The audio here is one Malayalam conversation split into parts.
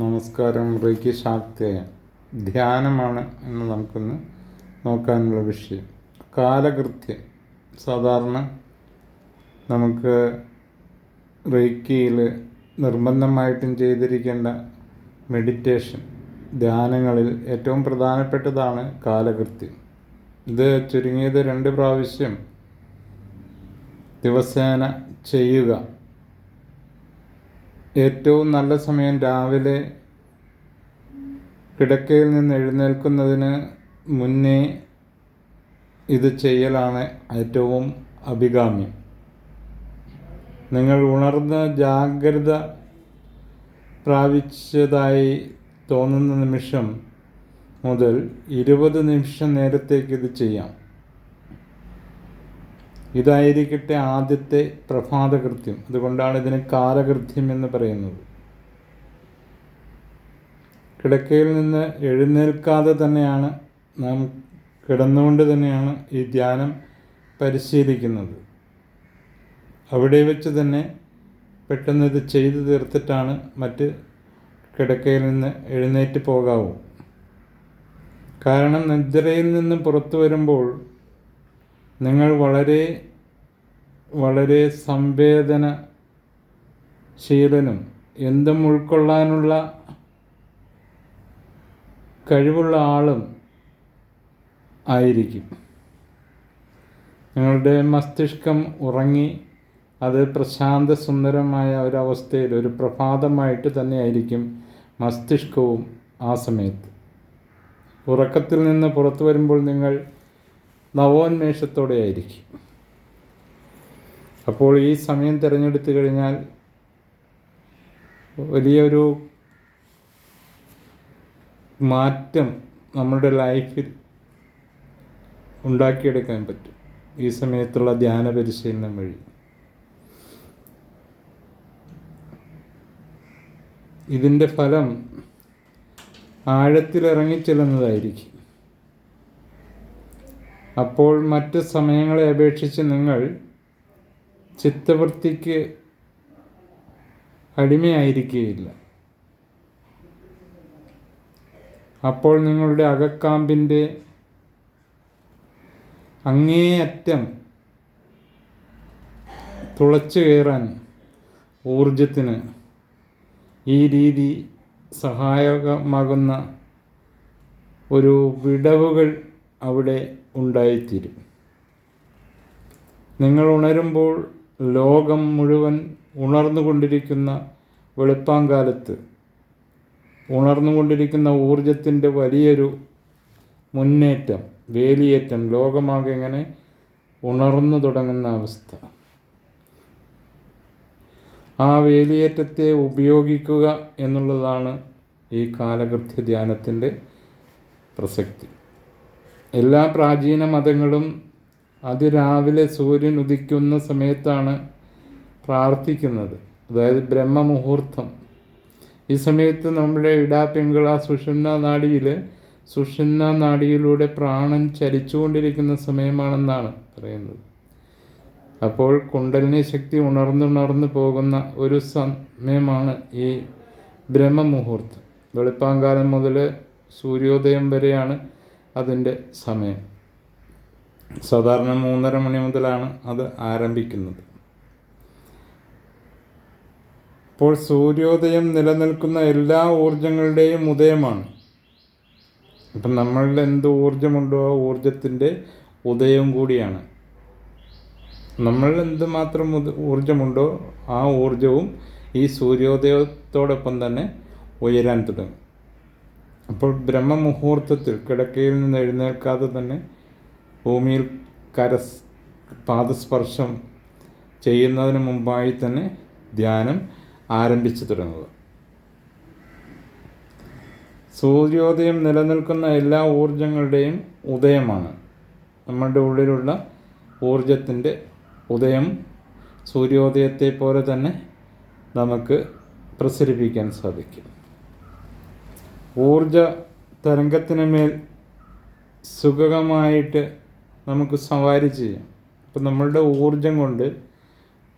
നമസ്കാരം റേക്കി ശാക്തേയ ധ്യാനമാണ് എന്ന് നമുക്കൊന്ന് നോക്കാനുള്ള വിഷയം. കാലകൃത്യം. സാധാരണ നമുക്ക് റേക്കിയിൽ നിർബന്ധമായിട്ടും ചെയ്തിരിക്കേണ്ട മെഡിറ്റേഷൻ ധ്യാനങ്ങളിൽ ഏറ്റവും പ്രധാനപ്പെട്ടതാണ് കാലകൃത്യം. ഇത് ചുരുങ്ങിയത് രണ്ട് പ്രാവശ്യം ദിവസേന ചെയ്യുക. ഏറ്റവും നല്ല സമയം രാവിലെ കിടക്കയിൽ നിന്ന് എഴുന്നേൽക്കുന്നതിന് മുന്നേ ഇത് ചെയ്യലാണ് ഏറ്റവും അഭികാമ്യം. നിങ്ങൾ ഉണർന്ന് ജാഗ്രത പ്രാപിച്ചതായി തോന്നുന്ന നിമിഷം മുതൽ ഇരുപത് നിമിഷം നേരത്തേക്ക് ഇത് ചെയ്യാം. ഇതായിരിക്കട്ടെ ആദ്യത്തെ പ്രഭാതകൃത്യം. അതുകൊണ്ടാണ് ഇതിന് കാലകൃത്യം എന്ന് പറയുന്നത്. കിടക്കയിൽ നിന്ന് എഴുന്നേൽക്കാതെ തന്നെയാണ് നാം കിടന്നുകൊണ്ട് തന്നെയാണ് ഈ ധ്യാനം പരിശീലിക്കുന്നത്. അവിടെ വെച്ച് തന്നെ പെട്ടെന്ന് ഇത് ചെയ്തു തീർത്തിട്ടാണ് മറ്റ് കിടക്കയിൽ നിന്ന് എഴുന്നേറ്റ് പോകാവൂ. കാരണം നിദ്രയിൽ നിന്ന് പുറത്തു വരുമ്പോൾ നിങ്ങൾ വളരെ വളരെ സംവേദനശീലനും എന്തും ഉൾക്കൊള്ളാനുള്ള കഴിവുള്ള ആളും ആയിരിക്കും. നിങ്ങളുടെ മസ്തിഷ്കം ഉറങ്ങി അത് പ്രശാന്ത സുന്ദരമായ ഒരവസ്ഥയിൽ ഒരു പ്രഭാതമായിട്ട് തന്നെ ആയിരിക്കും മസ്തിഷ്കവും ആ സമയത്ത്. ഉറക്കത്തിൽ നിന്ന് പുറത്തു വരുമ്പോൾ നിങ്ങൾ നവോന്മേഷത്തോടെ ആയിരിക്കും. അപ്പോൾ ഈ സമയം തിരഞ്ഞെടുത്തു കഴിഞ്ഞാൽ വലിയൊരു മാറ്റം നമ്മളുടെ ലൈഫിൽ ഉണ്ടാക്കിയെടുക്കാൻ പറ്റും. ഈ സമയത്തുള്ള ധ്യാന പരിശീലനം വഴി. ഇതിന്റെ ഫലം ആഴത്തിലിറങ്ങിച്ചെല്ലുന്നതായിരിക്കും. അപ്പോൾ മറ്റ് സമയങ്ങളെ അപേക്ഷിച്ച് നിങ്ങൾ ചിത്തവൃത്തിക്ക് അടിമയായിരിക്കുകയില്ല അപ്പോൾ നിങ്ങളുടെ അകക്കാമ്പിന്റെ അങ്ങേയറ്റം തുളച്ചു കയറാൻ ഊർജത്തിന് ഈ രീതി സഹായകമാകുന്ന ഒരു വിടവുകൾ അവിടെ ഉണ്ടായിത്തീരും. നിങ്ങൾ ഉണരുമ്പോൾ ലോകം മുഴുവൻ ഉണർന്നുകൊണ്ടിരിക്കുന്ന വെളുപ്പാങ്കാലത്ത് ഉണർന്നുകൊണ്ടിരിക്കുന്ന ഊർജത്തിന്റെ വലിയൊരു മുന്നേറ്റം വേലിയേറ്റം ലോകമാകെ ഇങ്ങനെ ഉണർന്നു തുടങ്ങുന്ന അവസ്ഥ. ആ വേലിയേറ്റത്തെ ഉപയോഗിക്കുക എന്നുള്ളതാണ് ഈ കാലകൃത്യ ധ്യാനത്തിന്റെ പ്രസക്തി. എല്ലാ പ്രാചീന മതങ്ങളും അതിരാവിലെ സൂര്യൻ ഉദിക്കുന്ന സമയത്താണ് പ്രാർത്ഥിക്കുന്നത്. അതായത് ബ്രഹ്മമുഹൂർത്തം. ഈ സമയത്ത് നമ്മുടെ ഇടാപിങ്കള സുഷുമ്ന നാടിയിൽ സുഷുമ്ന നാടിയിലൂടെ പ്രാണൻ ചലിച്ചുകൊണ്ടിരിക്കുന്ന സമയമാണെന്നാണ് പറയുന്നത്. അപ്പോൾ കുണ്ടലിനി ശക്തി ഉണർന്നുണർന്നു പോകുന്ന ഒരു സമയമാണ് ഈ ബ്രഹ്മമുഹൂർത്തം. വെളുപ്പാങ്കാലം മുതൽ സൂര്യോദയം വരെയാണ് അതിന്റെ സമയം. സാധാരണ മൂന്നര മണി മുതലാണ് അത് ആരംഭിക്കുന്നത്. അപ്പോൾ സൂര്യോദയം നിലനിൽക്കുന്ന എല്ലാ ഊർജങ്ങളുടെയും ഉദയമാണ്. അപ്പം നമ്മളിൽ എന്ത് ഊർജമുണ്ടോ ആ ഊർജത്തിന്റെ ഉദയം കൂടിയാണ്. നമ്മൾ എന്തുമാത്രം ഊർജമുണ്ടോ ആ ഊർജവും ഈ സൂര്യോദയത്തോടൊപ്പം തന്നെ ഉയരാൻ തുടങ്ങും. അപ്പോൾ ബ്രഹ്മമുഹൂർത്തത്തിൽ കിടക്കയിൽ നിന്ന് എഴുന്നേൽക്കാതെ തന്നെ ഭൂമിയിൽ കരസ് പാദസ്പർശം ചെയ്യുന്നതിന് മുമ്പായി തന്നെ ധ്യാനം ആരംഭിച്ചു തുടങ്ങുക. സൂര്യോദയം നിലനിൽക്കുന്ന എല്ലാ ഊർജങ്ങളുടെയും ഉദയമാണ്. നമ്മളുടെ ഉള്ളിലുള്ള ഊർജത്തിന്റെ ഉദയം സൂര്യോദയത്തെ പോലെ തന്നെ നമുക്ക് പ്രസരിപ്പിക്കാൻ സാധിക്കും. ഊർജ തരംഗത്തിന് മേൽ സുഖകമായിട്ട് നമുക്ക് സവാരി ചെയ്യാം. അപ്പം നമ്മളുടെ ഊർജം കൊണ്ട്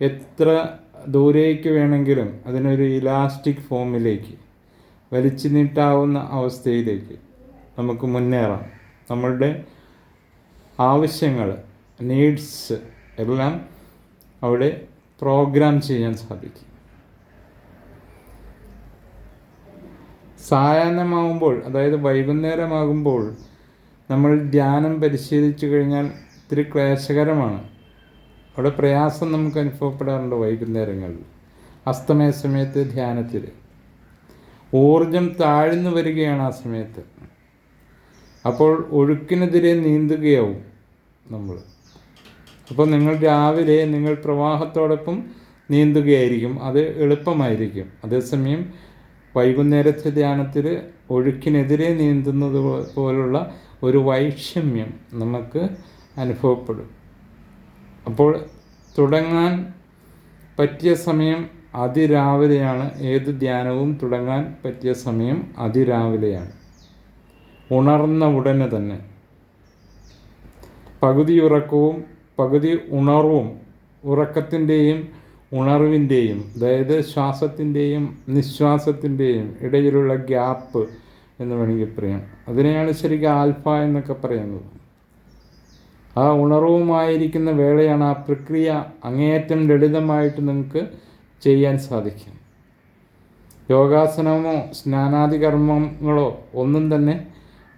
എത്ര ദൂരേക്ക് വേണമെങ്കിലും അതിനൊരു ഇലാസ്റ്റിക് ഫോമിലേക്ക് വലിച്ചു നീട്ടാവുന്ന അവസ്ഥയിലേക്ക് നമുക്ക് മുന്നേറാം. നമ്മളുടെ ആവശ്യങ്ങൾ നീഡ്സ് എല്ലാം അവിടെ പ്രോഗ്രാം ചെയ്യാൻ സാധിക്കും. സായാഹ്നമാകുമ്പോൾ അതായത് വൈകുന്നേരമാകുമ്പോൾ നമ്മൾ ധ്യാനം പരിശീലിച്ചു കഴിഞ്ഞാൽ ഇത്തിരി ക്ലേശകരമാണ്. അവിടെ പ്രയാസം നമുക്ക് അനുഭവപ്പെടാറുണ്ട് വൈകുന്നേരങ്ങളിൽ അസ്തമയ സമയത്ത് ധ്യാനത്തിൽ. ഊർജം താഴ്ന്നു വരികയാണ് ആ സമയത്ത്. അപ്പോൾ ഒഴുക്കിനെതിരെ നീന്തുകയാവും നമ്മൾ. അപ്പോൾ നിങ്ങൾ രാവിലെ നിങ്ങൾ പ്രവാഹത്തോടൊപ്പം നീന്തുകയായിരിക്കും അത് എളുപ്പമായിരിക്കും. അതേസമയം വൈകുന്നേരത്തെ ധ്യാനത്തിൽ ഒഴുക്കിനെതിരെ നീന്തുന്നത് പോലുള്ള ഒരു വൈഷമ്യം നമുക്ക് അനുഭവപ്പെടും. അപ്പോൾ തുടങ്ങാൻ പറ്റിയ സമയം അതിരാവിലെയാണ്. ഏത് ധ്യാനവും തുടങ്ങാൻ പറ്റിയ സമയം അതിരാവിലെയാണ്. ഉണർന്ന ഉടനെ തന്നെ. പകുതി ഉറക്കവും പകുതി ഉണർവും ഉറക്കത്തിന്റെയും ഉണർവിന്റെയും അതായത് ശ്വാസത്തിന്റെയും നിശ്വാസത്തിന്റെയും ഇടയിലുള്ള ഗ്യാപ്പ് എന്ന് വേണമെങ്കിൽ പറയാം. അതിനെയാണ് ശരിക്കും ആൽഫ എന്നൊക്കെ പറയുന്നത്. ആ ഉണർവുമായിരിക്കുന്ന വേളയാണ് ആ പ്രക്രിയ അങ്ങേയറ്റം ലളിതമായിട്ട് നിങ്ങൾക്ക് ചെയ്യാൻ സാധിക്കും. യോഗാസനമോ സ്നാനാദി കർമ്മങ്ങളോ ഒന്നും തന്നെ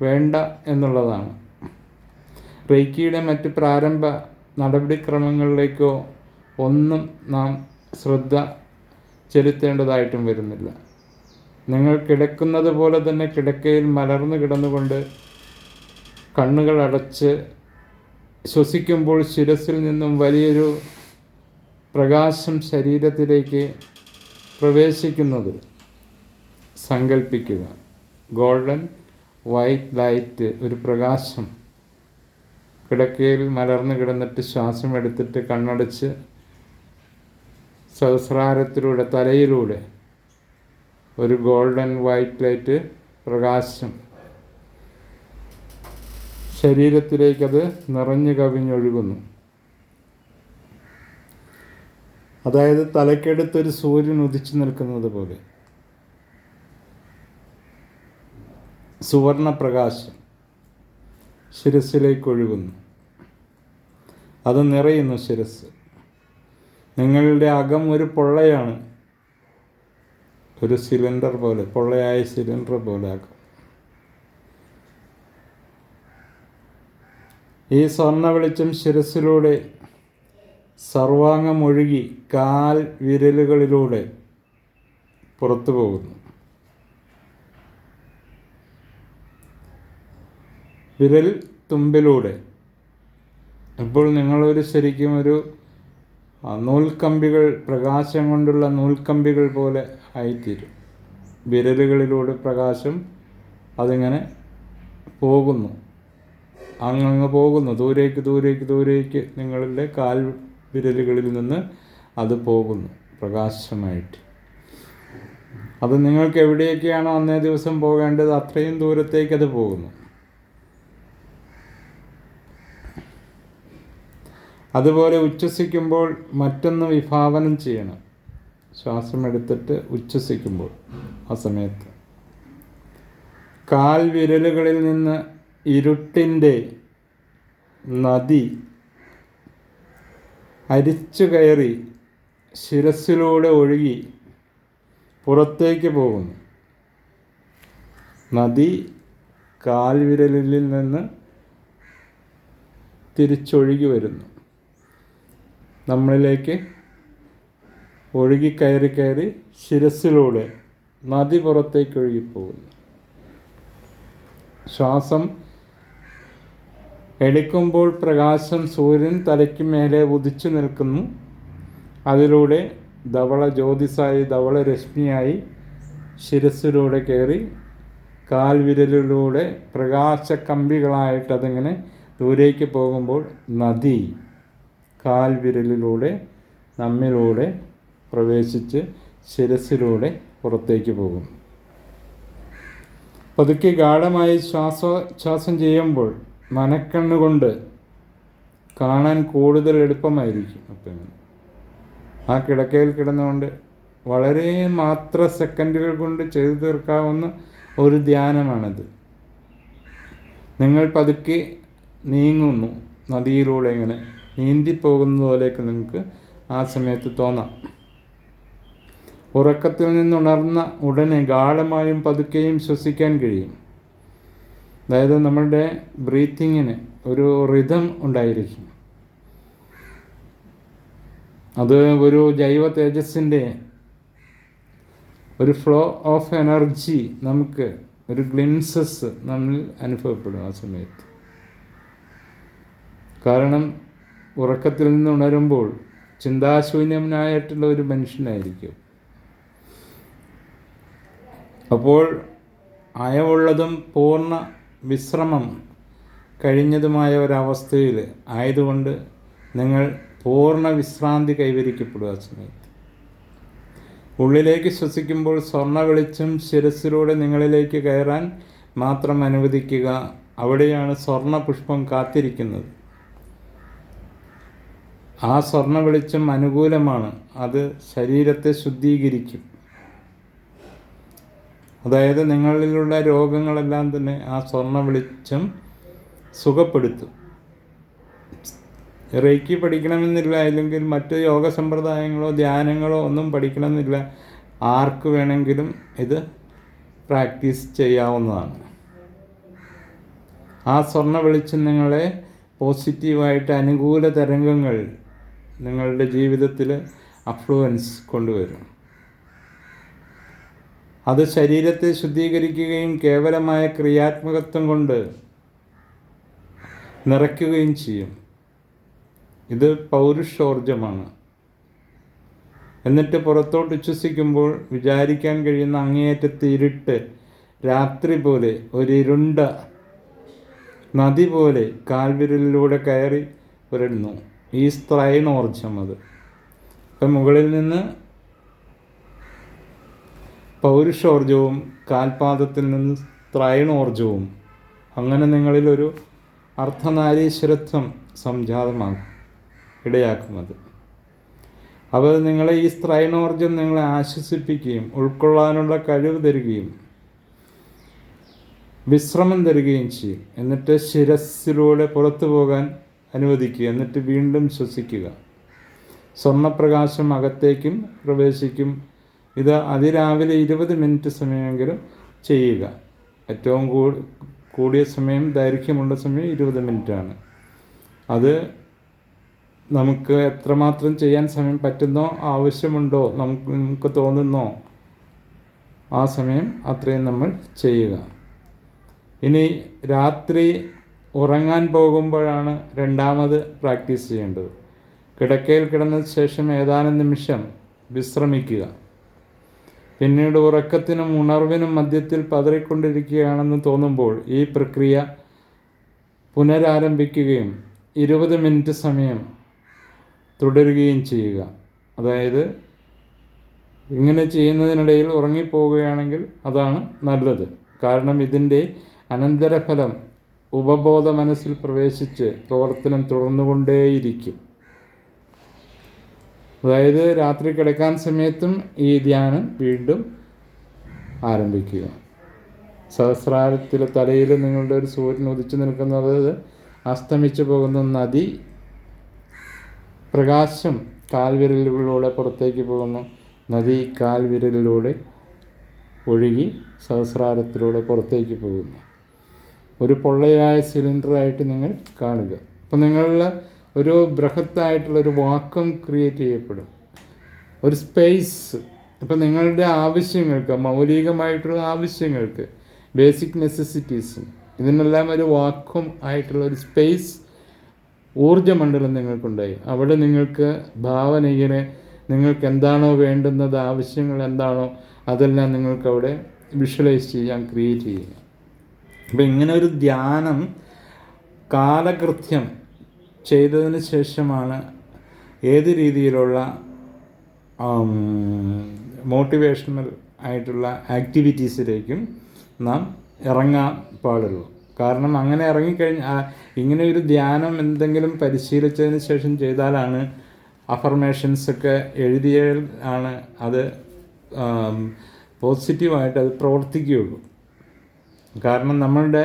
വേണ്ട എന്നുള്ളതാണ്. റേക്കിയുടെ മറ്റ് പ്രാരംഭ നടപടിക്രമങ്ങളിലേക്കോ ഒന്നും നാം ശ്രദ്ധ ചെലുത്തേണ്ടതായിട്ടും വരുന്നില്ല. നിങ്ങൾ കിടക്കുന്നത് പോലെ തന്നെ കിടക്കയിൽ മലർന്നു കിടന്നുകൊണ്ട് കണ്ണുകൾ അടച്ച് ശ്വസിക്കുമ്പോൾ ശിരസിൽ നിന്നും വലിയൊരു പ്രകാശം ശരീരത്തിലേക്ക് പ്രവേശിക്കുന്നത് സങ്കല്പിക്കുക ഗോൾഡൻ വൈറ്റ് ലൈറ്റ് ഒരു പ്രകാശം. കിടക്കയിൽ മലർന്നു കിടന്നിട്ട് ശ്വാസം എടുത്തിട്ട് കണ്ണടച്ച് സഹസ്രാരത്തിലൂടെ തലയിലൂടെ ഒരു ഗോൾഡൻ വൈറ്റ് ലൈറ്റ് പ്രകാശം. ശരീരത്തിലേക്കത് നിറഞ്ഞു കവിഞ്ഞൊഴുകുന്നു. അതായത് തലക്കെടുത്തൊരു സൂര്യൻ ഉദിച്ചു നിൽക്കുന്നത് പോലെ. സുവർണപ്രകാശം ശിരസിലേക്കൊഴുകുന്നു അത് നിറയുന്നു ശിരസ് നിങ്ങളുടെ അകം ഒരു പൊള്ളയാണ്. ഒരു സിലിണ്ടർ പോലെ പൊള്ളയായ സിലിണ്ടർ പോലെ ആക്കും. ഈ സ്വർണ വെളിച്ചം ശിരസിലൂടെ സർവാംഗമൊഴുകി കാൽ വിരലുകളിലൂടെ പുറത്തു പോകുന്നു. വിരൽ തുമ്പിലൂടെ. ഇപ്പോൾ നിങ്ങളൊരു ശരിക്കും ഒരു നൂൽക്കമ്പികൾ പ്രകാശം കൊണ്ടുള്ള നൂൽക്കമ്പികൾ പോലെ ആയിത്തീരും. വിരലുകളിലൂടെ പ്രകാശം അതിങ്ങനെ പോകുന്നു. അങ്ങങ്ങ് പോകുന്നു. ദൂരേക്ക് ദൂരേക്ക് ദൂരേക്ക് നിങ്ങളുടെ കാൽ വിരലുകളിൽ നിന്ന് അത് പോകുന്നു പ്രകാശമായിട്ട്. അത് നിങ്ങൾക്ക് എവിടേക്കാണോ അന്നേ ദിവസം പോകേണ്ടത് അത്രയും ദൂരത്തേക്ക് അത് പോകുന്നു. അതുപോലെ ഉച്ഛസിക്കുമ്പോൾ മറ്റൊന്ന് വിഭാവനം ചെയ്യണം. ശ്വാസം എടുത്തിട്ട് ഉച്ഛസിക്കുമ്പോൾ ആ സമയത്ത്. കാൽ വിരലുകളിൽ നിന്ന് ഇരുട്ടിന്റെ നദി അരിച്ചു കയറി ശിരസിലൂടെ ഒഴുകി പുറത്തേക്ക് പോകുന്നു. നദി കാൽവിരലിൽ നിന്ന് തിരിച്ചൊഴുകി വരുന്നു. നമ്മളിലേക്ക് ഒഴുകി കയറി കയറി ശിരസിലൂടെ നദി പുറത്തേക്ക് ഒഴുകിപ്പോകുന്നു. ശ്വാസം എടുക്കുമ്പോൾ പ്രകാശം സൂര്യൻ തലയ്ക്ക് മേലെ ഉദിച്ചു നിൽക്കുന്നു. അതിലൂടെ ധവള ജ്യോതിസായി ധവള രശ്മിയായി ശിരസിലൂടെ കയറി കാൽവിരലിലൂടെ പ്രകാശ കമ്പികളായിട്ട് അതിങ്ങനെ ദൂരേക്ക് പോകുമ്പോൾ നദി കാൽവിരലിലൂടെ നമ്മിലൂടെ പ്രവേശിച്ച് ശിരസിലൂടെ പുറത്തേക്ക് പോകും. പതുക്കെ ഗാഠമായി ശ്വാസോച്ഛ്വാസം ചെയ്യുമ്പോൾ മനക്കണ്ണുകൊണ്ട് കാണാൻ കൂടുതൽ എളുപ്പമായിരിക്കും അപ്പം ആ കിടക്കയിൽ കിടന്നുകൊണ്ട് വളരെ മാത്ര സെക്കൻഡുകൾ കൊണ്ട് ചെയ്തു തീർക്കാവുന്ന ഒരു ധ്യാനമാണിത്. നിങ്ങൾ പതുക്കെ നീങ്ങുന്നു നദിയിലൂടെ ഇങ്ങനെ നീന്തിപ്പോകുന്ന പോലെയൊക്കെ നിങ്ങൾക്ക് ആ സമയത്ത് തോന്നാം. ഉറക്കത്തിൽ നിന്നുണർന്ന ഉടനെ ഗാഠമായും പതുക്കെയും ശ്വസിക്കാൻ കഴിയും. അതായത് നമ്മളുടെ ബ്രീത്തിങ്ങിന് ഒരു റിതം ഉണ്ടായിരിക്കും. അത് ഒരു ജൈവ തേജസ്സിന്റെ ഒരു ഫ്ലോ ഓഫ് എനർജി നമുക്ക് ഒരു ഗ്ലിംസസ് നമ്മൾ അനുഭവപ്പെടും ആ സമയത്ത്. കാരണം ഉറക്കത്തിൽ നിന്ന് ഉണരുമ്പോൾ ചിന്താശൂന്യനായിട്ടുള്ള ഒരു മനുഷ്യനായിരിക്കും. അപ്പോൾ അയവുള്ളതും പൂർണ വിശ്രമം കഴിഞ്ഞതുമായ ഒരവസ്ഥയിൽ ആയതുകൊണ്ട് നിങ്ങൾ പൂർണ വിശ്രാന്തി കൈവരിക്കപ്പെടുക സമയത്ത് ഉള്ളിലേക്ക് ശ്വസിക്കുമ്പോൾ സ്വർണ വെളിച്ചം ശിരസിലൂടെ നിങ്ങളിലേക്ക് കയറാൻ മാത്രം അനുവദിക്കുക. അവിടെയാണ് സ്വർണ പുഷ്പം കാത്തിരിക്കുന്നത്. ആ സ്വർണ വെളിച്ചം അനുകൂലമാണ്. അത് ശരീരത്തെ ശുദ്ധീകരിക്കും. അതായത് നിങ്ങളിലുള്ള രോഗങ്ങളെല്ലാം തന്നെ ആ സ്വർണ വെളിച്ചം സുഖപ്പെടുത്തും. റേക്കി പഠിക്കണമെന്നില്ല അല്ലെങ്കിൽ മറ്റ് യോഗ സമ്പ്രദായങ്ങളോ ധ്യാനങ്ങളോ ഒന്നും പഠിക്കണമെന്നില്ല. ആർക്ക് വേണമെങ്കിലും ഇത് പ്രാക്ടീസ് ചെയ്യാവുന്നതാണ്. ആ സ്വർണ വെളിച്ചം നിങ്ങളെ പോസിറ്റീവായിട്ട് അനുകൂല തരംഗങ്ങൾ നിങ്ങളുടെ ജീവിതത്തിൽ അഫ്ലുവൻസ് കൊണ്ടുവരും. അത് ശരീരത്തെ ശുദ്ധീകരിക്കുകയും കേവലമായ ക്രിയാത്മകത്വം കൊണ്ട് നിറയ്ക്കുകയും ചെയ്യും. ഇത് പൗരുഷോർജമാണ്. എന്നിട്ട് പുറത്തോട്ട് ഉച്ഛ്വസിക്കുമ്പോൾ വിചാരിക്കാൻ കഴിയുന്ന അങ്ങേയറ്റത്തെ ഇരുട്ട് രാത്രി പോലെ ഒരു ഇരുണ്ട നദി പോലെ കാൽവിരലിലൂടെ കയറി വരുന്നു ഈ സ്ത്രൈണോർജം അത് ഇപ്പം മുകളിൽ നിന്ന് പൗരുഷോർജവും കാൽപാദത്തിൽ നിന്ന് ത്രൈണോർജവും അങ്ങനെ നിങ്ങളിലൊരു അർത്ഥനാരീശ്വരത്വം സംജാതമാകും ഇടയാക്കുന്നത്. അവർ നിങ്ങളെ ഈ സ്ത്രൈണോർജം നിങ്ങളെ ആശ്വസിപ്പിക്കുകയും ഉൾക്കൊള്ളാനുള്ള കഴിവ് തരികയും വിശ്രമം തരികയും ചെയ്യും. എന്നിട്ട് ശിരസിലൂടെ പുറത്തു പോകാൻ അനുവദിക്കുക. എന്നിട്ട് വീണ്ടും ശ്വസിക്കുക. സ്വർണപ്രകാശം അകത്തേക്കും പ്രവേശിക്കും. ഇത് അതിരാവിലെ ഇരുപത് മിനിറ്റ് സമയമെങ്കിലും ചെയ്യുക. ഏറ്റവും കൂടിയ സമയം ദൈർഘ്യമുള്ള സമയം ഇരുപത് മിനിറ്റാണ്. അത് നമുക്ക് എത്രമാത്രം ചെയ്യാൻ സമയം പറ്റുന്നോ ആവശ്യമുണ്ടോ നമുക്ക് നമുക്ക് തോന്നുന്നോ ആ സമയം അത്രയും നമ്മൾ ചെയ്യുക. ഇനി രാത്രി ഉറങ്ങാൻ പോകുമ്പോഴാണ് രണ്ടാമത് പ്രാക്ടീസ് ചെയ്യേണ്ടത്. കിടക്കയിൽ കിടന്ന ശേഷം ഏതാനും നിമിഷം വിശ്രമിക്കുക. പിന്നീട് ഉറക്കത്തിനും ഉണർവിനും മധ്യത്തിൽ പതറിക്കൊണ്ടിരിക്കുകയാണെന്ന് തോന്നുമ്പോൾ ഈ പ്രക്രിയ പുനരാരംഭിക്കുകയും ഇരുപത് മിനിറ്റ് സമയം തുടരുകയും ചെയ്യുക. അതായത് ഇങ്ങനെ ചെയ്യുന്നതിനിടയിൽ ഉറങ്ങിപ്പോവുകയാണെങ്കിൽ അതാണ് നല്ലത്. കാരണം ഇതിന്റെ അനന്തരഫലം ഉപബോധ മനസ്സിൽ പ്രവേശിച്ച് പ്രവർത്തനം തുടർന്നുകൊണ്ടേയിരിക്കും. അതായത് രാത്രി കിടക്കാൻ സമയത്തും ഈ ധ്യാനം വീണ്ടും ആരംഭിക്കുക. സഹസ്രാരത്തിലെ തലയിൽ നിങ്ങളുടെ ഒരു സൂര്യൻ ഉദിച്ചു നിൽക്കുന്നത് അസ്തമിച്ചു പോകുന്ന നദി പ്രകാശം കാൽവിരലുകളിലൂടെ പുറത്തേക്ക് പോകുന്നു. നദി കാൽവിരലിലൂടെ ഒഴുകി സഹസ്രാരത്തിലൂടെ പുറത്തേക്ക് പോകുന്നു. ഒരു പൊള്ളയായ സിലിണ്ടറായിട്ട് നിങ്ങൾ കാണുക. അപ്പം നിങ്ങളിൽ ഒരു ബൃഹത്തായിട്ടുള്ള ഒരു വാക്കം ക്രിയേറ്റ് ചെയ്യപ്പെടും. ഒരു സ്പേസ് ഇപ്പം നിങ്ങളുടെ ആവശ്യങ്ങൾക്ക് മൗലികമായിട്ടുള്ള ആവശ്യങ്ങൾക്ക് ബേസിക് നെസസിറ്റീസും ഇതിനെല്ലാം ഒരു വാക്വം ആയിട്ടുള്ള ഒരു സ്പേസ് ഊർജമണ്ഡലം നിങ്ങൾക്കുണ്ടായി. അവിടെ നിങ്ങൾക്ക് ഭാവന ഇങ്ങനെ നിങ്ങൾക്ക് എന്താണോ വേണ്ടുന്നത് ആവശ്യങ്ങൾ എന്താണോ അതെല്ലാം നിങ്ങൾക്ക് അവിടെ വിഷ്വലൈസ് ചെയ്യാം ക്രിയേറ്റ് ചെയ്യുക. അപ്പം ഇങ്ങനെ ഒരു ധ്യാനം കാലകൃത്യം ചെയ്തതിന് ശേഷമാണ് ഏത് രീതിയിലുള്ള മോട്ടിവേഷണൽ ആയിട്ടുള്ള ആക്ടിവിറ്റീസിലേക്കും നാം ഇറങ്ങാൻ പാടുള്ളൂ. കാരണം അങ്ങനെ ഇറങ്ങിക്കഴിഞ്ഞ ഇങ്ങനെ ഒരു ധ്യാനം എന്തെങ്കിലും പരിശീലിച്ചതിന് ശേഷം ചെയ്താലാണ് അഫർമേഷൻസൊക്കെ എഴുതിയാൽ ആണ് അത് പോസിറ്റീവായിട്ട് അത് പ്രവർത്തിക്കുകയുള്ളൂ. കാരണം നമ്മളുടെ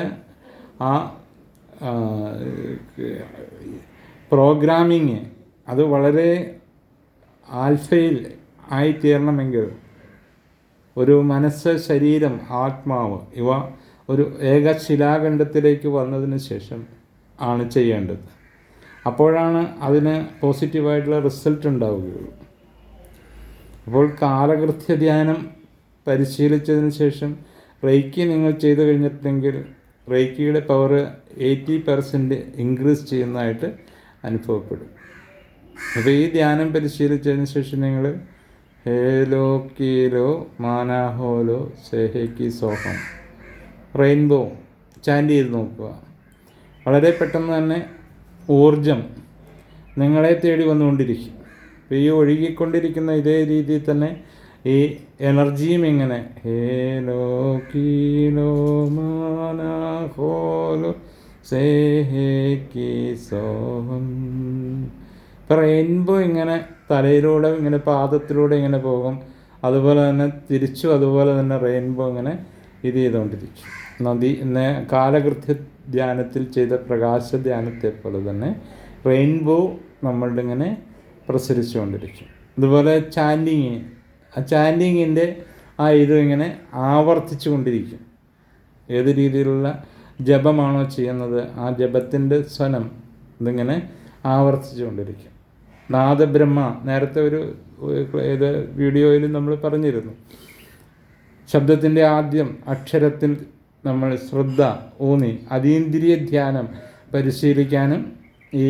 ആ പ്രോഗ്രാമിങ് അത് വളരെ ആൽഫയിൽ ആയിത്തീരണമെങ്കിൽ ഒരു മനസ്സ് ശരീരം ആത്മാവ് ഇവ ഒരു ഏക ശിലാഖണ്ഡത്തിലേക്ക് വന്നതിന് ശേഷം ആണ് ചെയ്യേണ്ടത്. അപ്പോഴാണ് അതിന് പോസിറ്റീവായിട്ടുള്ള റിസൾട്ട് ഉണ്ടാവുകയുള്ളൂ. അപ്പോൾ കാലകൃത്യ ധ്യാനം പരിശീലിച്ചതിന് ശേഷം റേക്കി നിങ്ങൾ ചെയ്തു കഴിഞ്ഞിട്ടുണ്ടെങ്കിൽ റേക്കിയുടെ പവർ എയ്റ്റി പെർസെന്റ് ഇൻക്രീസ് ചെയ്യുന്നതായിട്ട് അനുഭവപ്പെടും. അപ്പോൾ ഈ ധ്യാനം പരിശീലിച്ചതിന് ശേഷം നിങ്ങൾ ഹേലോ കീലോ മാനാഹോലോ സെഹേക്കി സോഹം റെയിൻബോ ചാൻഡ് ചെയ്ത് നോക്കുക. വളരെ പെട്ടെന്ന് തന്നെ ഊർജം നിങ്ങളെ തേടി വന്നുകൊണ്ടിരിക്കും. അപ്പോൾ ഈ ഒഴുകിക്കൊണ്ടിരിക്കുന്ന ഇതേ രീതിയിൽ തന്നെ ഈ എനർജിയും ഇങ്ങനെ. ഹേലോ കീലോ മാനാഹോലോ സേഹേക്കി സോഹം ഇപ്പോൾ റെയിൻബോ ഇങ്ങനെ തലയിലൂടെ ഇങ്ങനെ പാദത്തിലൂടെ ഇങ്ങനെ പോകും. അതുപോലെ തന്നെ തിരിച്ചു അതുപോലെ തന്നെ റെയിൻബോ ഇങ്ങനെ ഇത് ചെയ്തുകൊണ്ടിരിക്കും. നദി കാലകൃത്യ ധ്യാനത്തിൽ ചെയ്ത പ്രകാശ ധ്യാനത്തെ പോലെ തന്നെ റെയിൻബോ നമ്മളുടെ ഇങ്ങനെ പ്രസരിച്ചുകൊണ്ടിരിക്കും. അതുപോലെ ചാൻഡിങ് ആ ചാൻഡിങ്ങിന്റെ ആ ഇത് ഇങ്ങനെ ആവർത്തിച്ചു കൊണ്ടിരിക്കും. ഏത് രീതിയിലുള്ള ജപമാണോ ചെയ്യുന്നത് ആ ജപത്തിന്റെ സ്വനം ഇതിങ്ങനെ ആവർത്തിച്ചു കൊണ്ടിരിക്കും. നാദബ്രഹ്മ നേരത്തെ ഒരു ഏത് വീഡിയോയിലും നമ്മൾ പറഞ്ഞിരുന്നു. ശബ്ദത്തിന്റെ ആദ്യം അക്ഷരത്തിൽ നമ്മൾ ശ്രദ്ധ ഊന്നി അതീന്ദ്രിയ ധ്യാനം പരിശീലിക്കാനും ഈ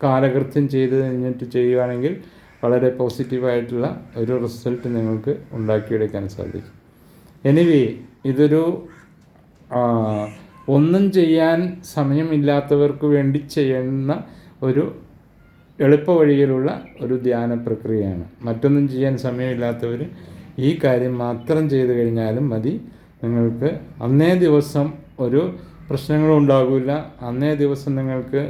കാലകൃത്യം ചെയ്ത് കഴിഞ്ഞിട്ട് ചെയ്യുകയാണെങ്കിൽ വളരെ പോസിറ്റീവായിട്ടുള്ള ഒരു റിസൾട്ട് നിങ്ങൾക്ക് ഉണ്ടാക്കിയെടുക്കാൻ സാധിക്കും. എനിവേ ഇതൊരു ഒന്നും ചെയ്യാൻ സമയമില്ലാത്തവർക്ക് വേണ്ടി ചെയ്യുന്ന ഒരു എളുപ്പ വഴിയിലുള്ള ഒരു ധ്യാന പ്രക്രിയയാണ്. മറ്റൊന്നും ചെയ്യാൻ സമയമില്ലാത്തവർ ഈ കാര്യം മാത്രം ചെയ്തു കഴിഞ്ഞാലും മതി. നിങ്ങൾക്ക് അന്നേ ദിവസം ഒരു പ്രശ്നങ്ങളും ഉണ്ടാകില്ല അന്നേ ദിവസം നിങ്ങൾക്ക്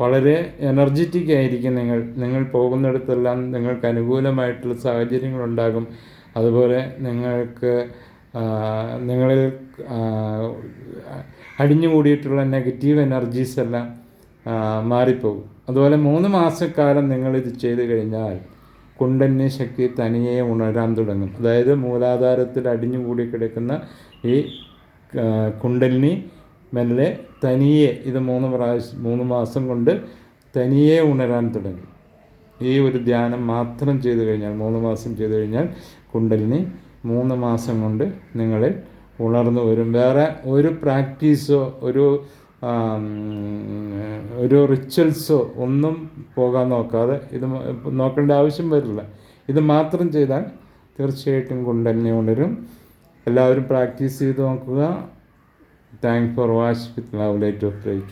വളരെ എനർജറ്റിക് ആയിരിക്കും നിങ്ങൾ. നിങ്ങൾ പോകുന്നിടത്തെല്ലാം നിങ്ങൾക്ക് അനുകൂലമായിട്ടുള്ള സാഹചര്യങ്ങളുണ്ടാകും. അതുപോലെ നിങ്ങൾക്ക് നിങ്ങളിൽ അടിഞ്ഞുകൂടിയിട്ടുള്ള നെഗറ്റീവ് എനർജീസ് എല്ലാം മാറിപ്പോകും. അതുപോലെ മൂന്ന് മാസക്കാലം നിങ്ങളിത് ചെയ്തു കഴിഞ്ഞാൽ കുണ്ടന്യ ശക്തി തനിയെ ഉണരാൻ തുടങ്ങും. അതായത് മൂലാധാരത്തിൽ അടിഞ്ഞുകൂടി കിടക്കുന്ന ഈ കുണ്ടലിനി മെല്ലെ തനിയെ ഇത് മൂന്ന് പ്രാവശ്യം മൂന്ന് മാസം കൊണ്ട് തനിയെ ഉണരാൻ തുടങ്ങി. ഈ ഒരു ധ്യാനം മാത്രം ചെയ്തു കഴിഞ്ഞാൽ മൂന്ന് മാസം ചെയ്തു കഴിഞ്ഞാൽ കുണ്ടലിനി മൂന്ന് മാസം കൊണ്ട് നിങ്ങളിൽ ഉണർന്നു വരും. വേറെ ഒരു പ്രാക്ടീസോ ഒരു ഒരു റിച്വൽസോ ഒന്നും പോകാൻ നോക്കാതെ ഇത് നോക്കേണ്ട ആവശ്യം വരില്ല. ഇത് മാത്രം ചെയ്താൽ തീർച്ചയായിട്ടും കുണ്ടലിനെ ഉണരും. എല്ലാവരും പ്രാക്ടീസ് ചെയ്ത് നോക്കുക. Thanks for watch with love, later break.